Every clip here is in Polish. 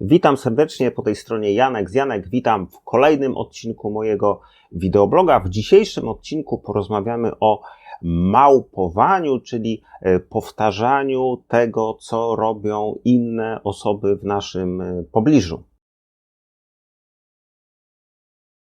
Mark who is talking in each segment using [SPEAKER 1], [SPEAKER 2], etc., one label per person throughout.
[SPEAKER 1] Witam serdecznie po tej stronie Janek z Janek. Witam w kolejnym odcinku mojego wideobloga. W dzisiejszym odcinku porozmawiamy o małpowaniu, czyli e, powtarzaniu tego, co robią inne osoby w naszym e, pobliżu.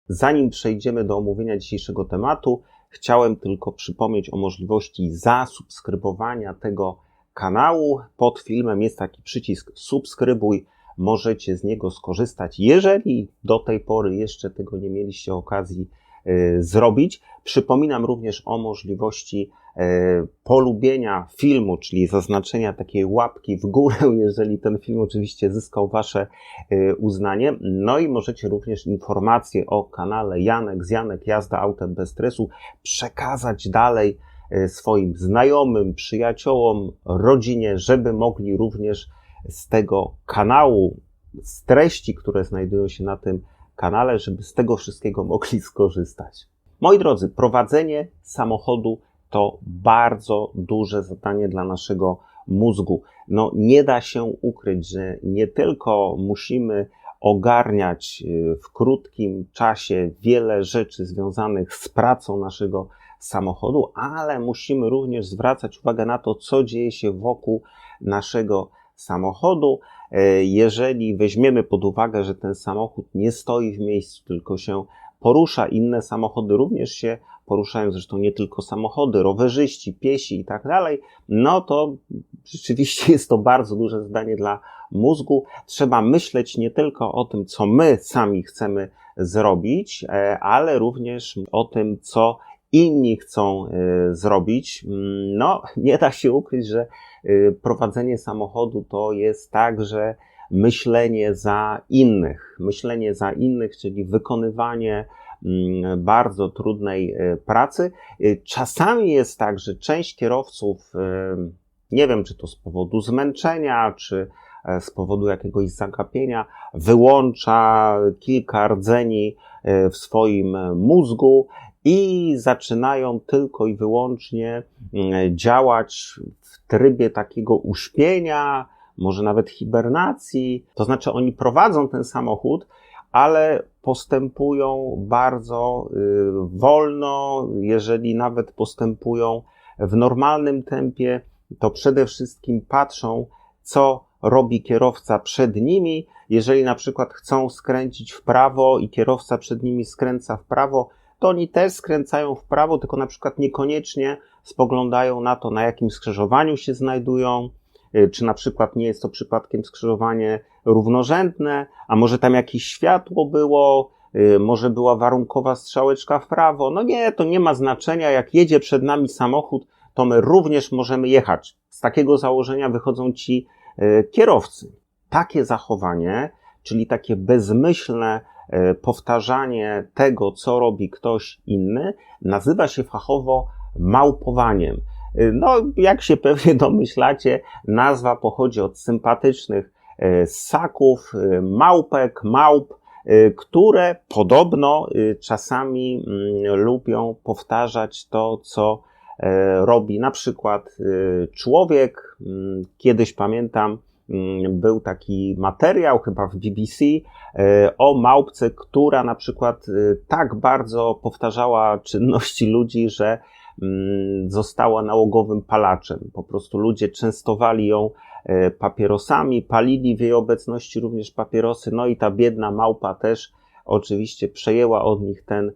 [SPEAKER 1] Zanim przejdziemy do omówienia dzisiejszego tematu, chciałem tylko przypomnieć o możliwości zasubskrybowania tego kanału. Pod filmem jest taki przycisk subskrybuj możecie z niego skorzystać, jeżeli do tej pory jeszcze tego nie mieliście okazji e, zrobić. Przypominam również o możliwości e, polubienia filmu, czyli zaznaczenia takiej łapki w górę, jeżeli ten film oczywiście zyskał Wasze e, uznanie. No i możecie również informacje o kanale Janek z Janek Jazda Autem bez stresu przekazać dalej swoim znajomym, przyjaciołom, rodzinie, żeby mogli również z tego kanału, z treści, które znajdują się na tym kanale, żeby z tego wszystkiego mogli skorzystać. Moi drodzy, prowadzenie samochodu to bardzo duże zadanie dla naszego mózgu. No, nie da się ukryć, że nie tylko musimy ogarniać y, w krótkim czasie wiele rzeczy związanych z pracą naszego samochodu, ale musimy również zwracać uwagę na to, co dzieje się wokół naszego samochodu. E, jeżeli weźmiemy pod uwagę, że ten samochód nie stoi w miejscu, tylko się porusza, inne samochody również się poruszają, zresztą nie tylko samochody, rowerzyści, piesi i tak dalej, no to rzeczywiście jest to bardzo duże zadanie dla mózgu. Trzeba myśleć nie tylko o tym, co my sami chcemy zrobić, e, ale również o tym, co inni chcą y, zrobić. Mm, no, nie da się ukryć, że y, prowadzenie samochodu to jest także myślenie za innych. Myślenie za innych, czyli wykonywanie mm, bardzo trudnej y, pracy. Czasami jest tak, że część kierowców, nie wiem czy to z powodu zmęczenia, czy e, z powodu jakiegoś zagapienia, wyłącza kilka rdzeni w swoim mózgu i zaczynają tylko i wyłącznie mm, działać w trybie takiego uśpienia, może nawet hibernacji. To znaczy, oni prowadzą ten samochód, ale postępują bardzo y, wolno. Jeżeli nawet postępują w normalnym tempie, to przede wszystkim patrzą, co robi kierowca przed nimi. Jeżeli na przykład chcą skręcić w prawo i kierowca przed nimi skręca w prawo, to oni też skręcają w prawo, tylko na przykład niekoniecznie spoglądają na to, na jakim skrzyżowaniu się znajdują, y, czy na przykład nie jest to przypadkiem skrzyżowanie równorzędne, a może tam jakieś światło było, y, może była warunkowa strzałeczka w prawo. No nie, to nie ma znaczenia. Jak jedzie przed nami samochód, to my również możemy jechać. Z takiego założenia wychodzą ci y, kierowcy. Takie zachowanie, czyli takie bezmyślne powtarzanie tego, co robi ktoś inny, nazywa się fachowo małpowaniem. E, no, jak się pewnie domyślacie, nazwa pochodzi od sympatycznych e, ssaków, małpek, małp, które podobno czasami mm, lubią powtarzać to, co robi na przykład człowiek. Mm, kiedyś pamiętam, był taki materiał chyba w BBC e, o małpce, która na przykład e, tak bardzo powtarzała czynności ludzi, że mm, została nałogowym palaczem. Po prostu ludzie częstowali ją e, papierosami, palili w jej obecności również papierosy, no i ta biedna małpa też oczywiście przejęła od nich ten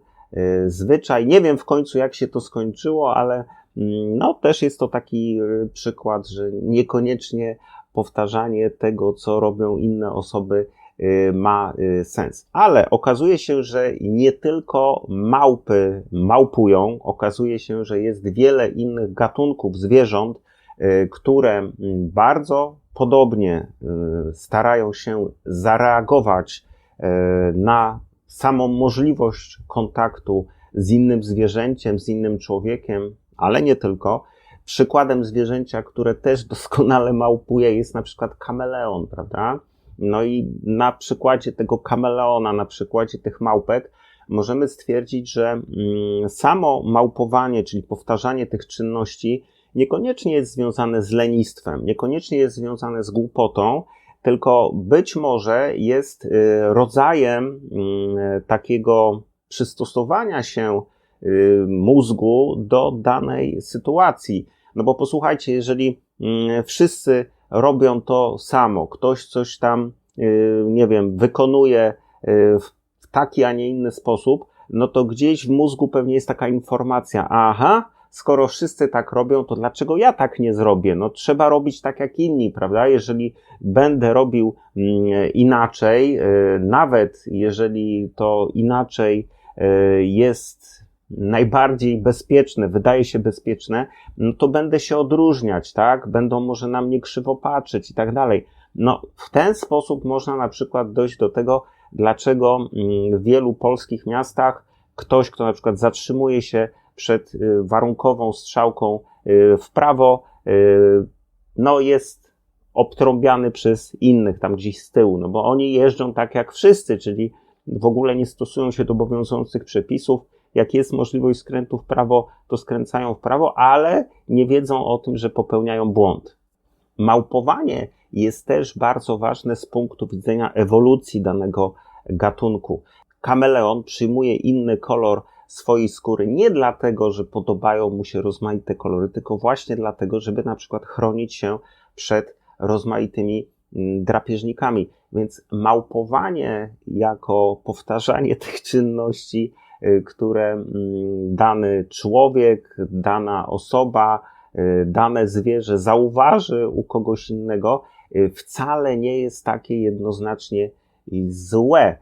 [SPEAKER 1] zwyczaj. Nie wiem w końcu jak się to skończyło, ale mm, no też jest to taki przykład, że niekoniecznie powtarzanie tego, co robią inne osoby, y, ma y, sens. Ale okazuje się, że nie tylko małpy małpują, okazuje się, że jest wiele innych gatunków zwierząt, y, które mm, bardzo podobnie starają się zareagować na samą możliwość kontaktu z innym zwierzęciem, z innym człowiekiem, ale nie tylko. Przykładem zwierzęcia, które też doskonale małpuje, jest na przykład kameleon, prawda? No i na przykładzie tego kameleona, na przykładzie tych małpek, możemy stwierdzić, że mm, samo małpowanie, czyli powtarzanie tych czynności, niekoniecznie jest związane z lenistwem, niekoniecznie jest związane z głupotą, tylko być może jest y, rodzajem mm, takiego przystosowania się mózgu do danej sytuacji. No bo posłuchajcie, jeżeli mm, wszyscy robią to samo, ktoś coś tam, y, nie wiem, wykonuje w taki, a nie inny sposób, no to gdzieś w mózgu pewnie jest taka informacja, aha, skoro wszyscy tak robią, to dlaczego ja tak nie zrobię? No trzeba robić tak jak inni, prawda? Jeżeli będę robił mm, inaczej, nawet jeżeli to inaczej jest najbardziej bezpieczne, wydaje się bezpieczne, no to będę się odróżniać, tak? Będą może na mnie krzywo patrzeć i tak dalej. No, w ten sposób można na przykład dojść do tego, dlaczego mm, w wielu polskich miastach ktoś, kto na przykład zatrzymuje się przed y, warunkową strzałką y, w prawo, y, no jest obtrąbiany przez innych tam gdzieś z tyłu, no bo oni jeżdżą tak jak wszyscy, czyli w ogóle nie stosują się do obowiązujących przepisów. Jak jest możliwość skrętu w prawo, to skręcają w prawo, ale nie wiedzą o tym, że popełniają błąd. Małpowanie jest też bardzo ważne z punktu widzenia ewolucji danego gatunku. Kameleon przyjmuje inny kolor swojej skóry nie dlatego, że podobają mu się rozmaite kolory, tylko właśnie dlatego, żeby na przykład chronić się przed rozmaitymi mm, drapieżnikami. Więc małpowanie jako powtarzanie tych czynności, które mm, dany człowiek, dana osoba, y, dane zwierzę zauważy u kogoś innego, y, wcale nie jest takie jednoznacznie złe.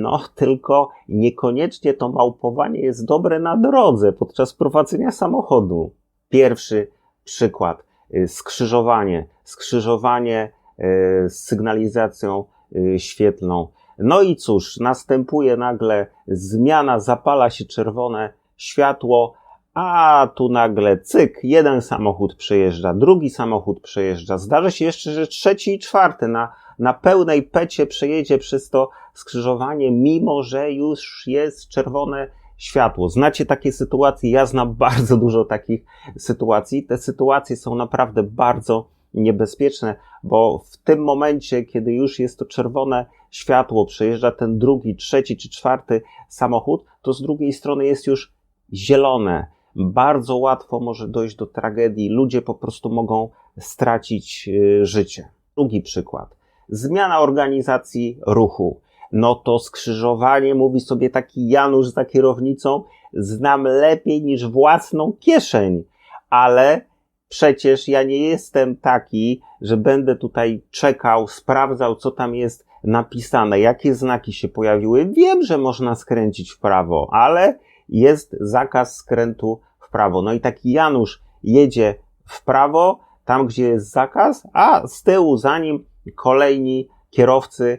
[SPEAKER 1] No, tylko niekoniecznie to małpowanie jest dobre na drodze podczas prowadzenia samochodu. Pierwszy przykład. Y, skrzyżowanie. Skrzyżowanie y, z sygnalizacją y, świetlną. No i cóż, następuje nagle zmiana, zapala się czerwone światło, a tu nagle cyk, jeden samochód przejeżdża, drugi samochód przejeżdża. Zdarza się jeszcze, że trzeci i czwarty na na pełnej pecie przejedzie przez to skrzyżowanie, mimo że już jest czerwone światło. Znacie takie sytuacje? Ja znam bardzo dużo takich sytuacji. Te sytuacje są naprawdę bardzo niebezpieczne, bo w tym momencie, kiedy już jest to czerwone światło, przejeżdża ten drugi, trzeci czy czwarty samochód, to z drugiej strony jest już zielone. Bardzo łatwo może dojść do tragedii. Ludzie po prostu mogą stracić y, życie. Drugi przykład zmiana organizacji ruchu. No to skrzyżowanie, mówi sobie taki Janusz za kierownicą, znam lepiej niż własną kieszeń, ale przecież ja nie jestem taki, że będę tutaj czekał, sprawdzał, co tam jest napisane, jakie znaki się pojawiły. Wiem, że można skręcić w prawo, ale jest zakaz skrętu w prawo. No i taki Janusz jedzie w prawo, tam gdzie jest zakaz, a z tyłu za nim kolejni kierowcy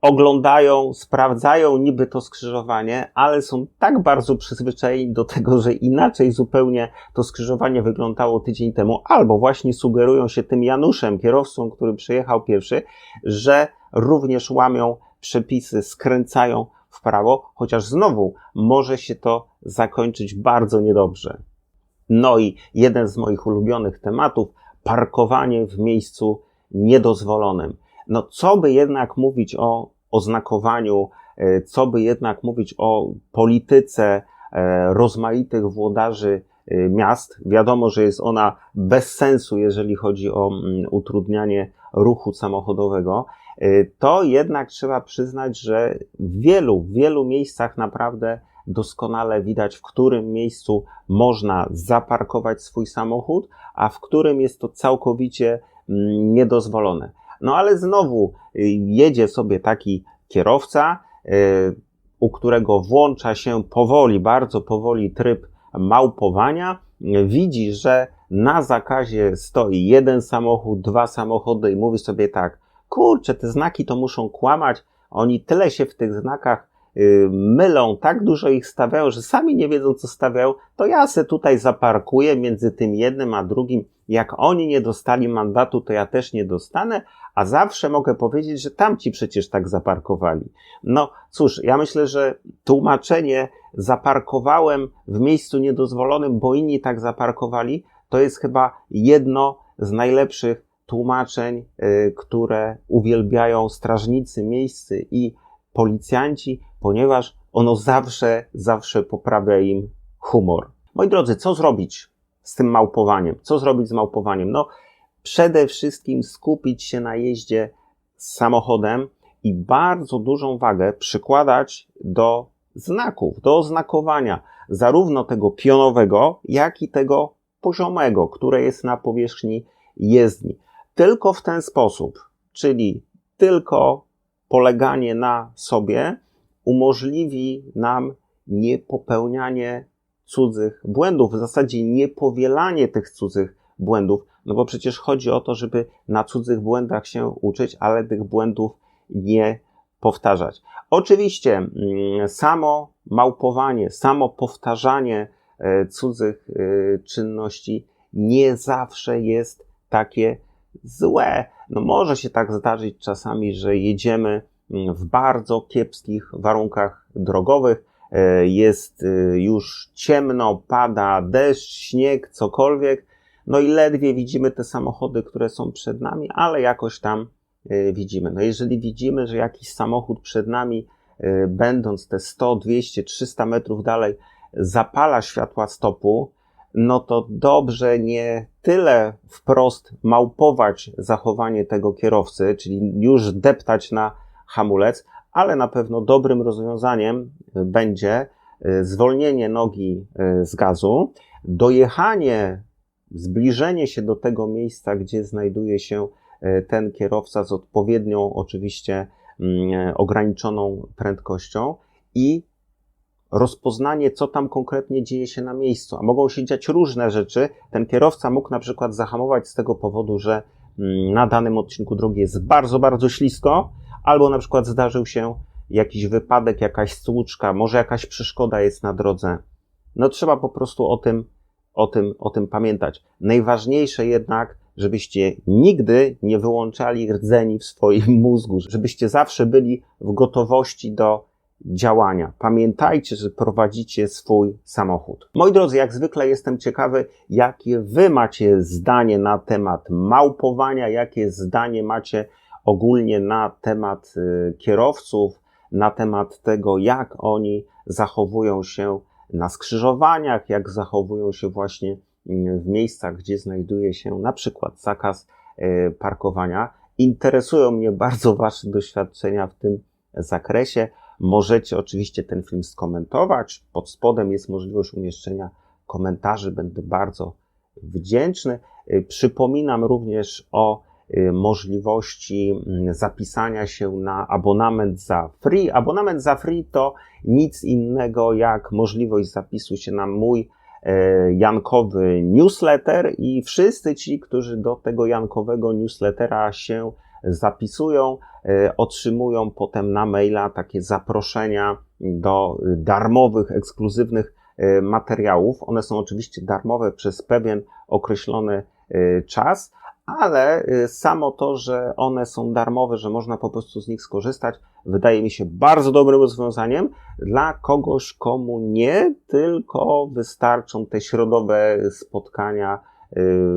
[SPEAKER 1] oglądają, sprawdzają niby to skrzyżowanie, ale są tak bardzo przyzwyczajeni do tego, że inaczej zupełnie to skrzyżowanie wyglądało tydzień temu, albo właśnie sugerują się tym Januszem, kierowcą, który przyjechał pierwszy, że również łamią przepisy, skręcają w prawo, chociaż znowu może się to zakończyć bardzo niedobrze. No i jeden z moich ulubionych tematów, parkowanie w miejscu niedozwolonym. No, co by jednak mówić o oznakowaniu, e, co by jednak mówić o polityce e, rozmaitych włodarzy e, miast. Wiadomo, że jest ona bez sensu, jeżeli chodzi o mm, utrudnianie ruchu samochodowego. To jednak trzeba przyznać, że w wielu, wielu miejscach naprawdę doskonale widać, w którym miejscu można zaparkować swój samochód, a w którym jest to całkowicie Mm, niedozwolone. No ale znowu y, jedzie sobie taki kierowca, y, u którego włącza się powoli, bardzo powoli tryb małpowania, widzi, że na zakazie stoi jeden samochód, dwa samochody i mówi sobie tak, kurczę, te znaki to muszą kłamać, oni tyle się w tych znakach y, mylą, tak dużo ich stawiają, że sami nie wiedzą, co stawiają, to ja se tutaj zaparkuję między tym jednym a drugim. Jak oni nie dostali mandatu, to ja też nie dostanę, a zawsze mogę powiedzieć, że tamci przecież tak zaparkowali. No cóż, ja myślę, że tłumaczenie zaparkowałem w miejscu niedozwolonym, bo inni tak zaparkowali, to jest chyba jedno z najlepszych tłumaczeń, y, które uwielbiają strażnicy miejscy i policjanci, ponieważ ono zawsze, zawsze poprawia im humor. Moi drodzy, co zrobić z tym małpowaniem? Co zrobić z małpowaniem? No, przede wszystkim skupić się na jeździe samochodem i bardzo dużą wagę przykładać do znaków, do oznakowania zarówno tego pionowego, jak i tego poziomego, które jest na powierzchni jezdni. Tylko w ten sposób, czyli tylko poleganie na sobie, umożliwi nam niepopełnianie cudzych błędów, w zasadzie niepowielanie tych cudzych błędów, no bo przecież chodzi o to, żeby na cudzych błędach się uczyć, ale tych błędów nie powtarzać. Oczywiście mm, samo małpowanie, samo powtarzanie e, cudzych e, czynności nie zawsze jest takie złe. No może się tak zdarzyć czasami, że jedziemy mm, w bardzo kiepskich warunkach drogowych, e, jest już ciemno, pada deszcz, śnieg, cokolwiek, no i ledwie widzimy te samochody, które są przed nami, ale jakoś tam E, widzimy. No jeżeli widzimy, że jakiś samochód przed nami, e, będąc te 100, 200, 300 metrów dalej, zapala światła stopu, no to dobrze nie tyle wprost małpować zachowanie tego kierowcy, czyli już deptać na hamulec, ale na pewno dobrym rozwiązaniem będzie e, zwolnienie nogi z gazu, dojechanie, zbliżenie się do tego miejsca, gdzie znajduje się E, ten kierowca z odpowiednią, oczywiście mm, ograniczoną prędkością i rozpoznanie, co tam konkretnie dzieje się na miejscu. A mogą się dziać różne rzeczy. Ten kierowca mógł na przykład zahamować z tego powodu, że mm, na danym odcinku drogi jest bardzo, bardzo ślisko, albo na przykład zdarzył się jakiś wypadek, jakaś stłuczka, może jakaś przeszkoda jest na drodze. No trzeba po prostu o tym, o tym, o tym pamiętać. Najważniejsze jednak, żebyście nigdy nie wyłączali rdzeni w swoim mózgu, żebyście zawsze byli w gotowości do działania. Pamiętajcie, że prowadzicie swój samochód. Moi drodzy, jak zwykle jestem ciekawy, jakie wy macie zdanie na temat małpowania, jakie zdanie macie ogólnie na temat y, kierowców, na temat tego, jak oni zachowują się na skrzyżowaniach, jak zachowują się właśnie w miejscach, gdzie znajduje się na przykład zakaz e, parkowania. Interesują mnie bardzo Wasze doświadczenia w tym zakresie. Możecie oczywiście ten film skomentować. Pod spodem jest możliwość umieszczenia komentarzy. Będę bardzo wdzięczny. E, przypominam również o możliwości mm, zapisania się na abonament za free. Abonament za free to nic innego jak możliwość zapisu się na mój E, jankowy newsletter i wszyscy ci, którzy do tego jankowego newslettera się zapisują, e, otrzymują potem na maila takie zaproszenia do darmowych, ekskluzywnych e, materiałów. One są oczywiście darmowe przez pewien określony czas, ale y, samo to, że one są darmowe, że można po prostu z nich skorzystać, wydaje mi się bardzo dobrym rozwiązaniem dla kogoś, komu nie tylko wystarczą te środowe spotkania y,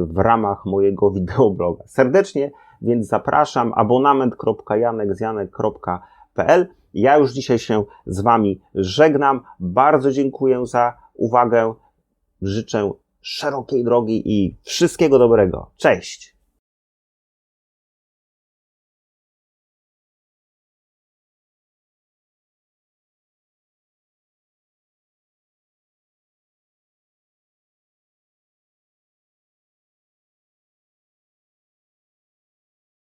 [SPEAKER 1] w ramach mojego wideobloga. Serdecznie więc zapraszam abonament.janekzjanek.pl Ja już dzisiaj się z Wami żegnam. Bardzo dziękuję za uwagę. Życzę szerokiej drogi i wszystkiego dobrego. Cześć!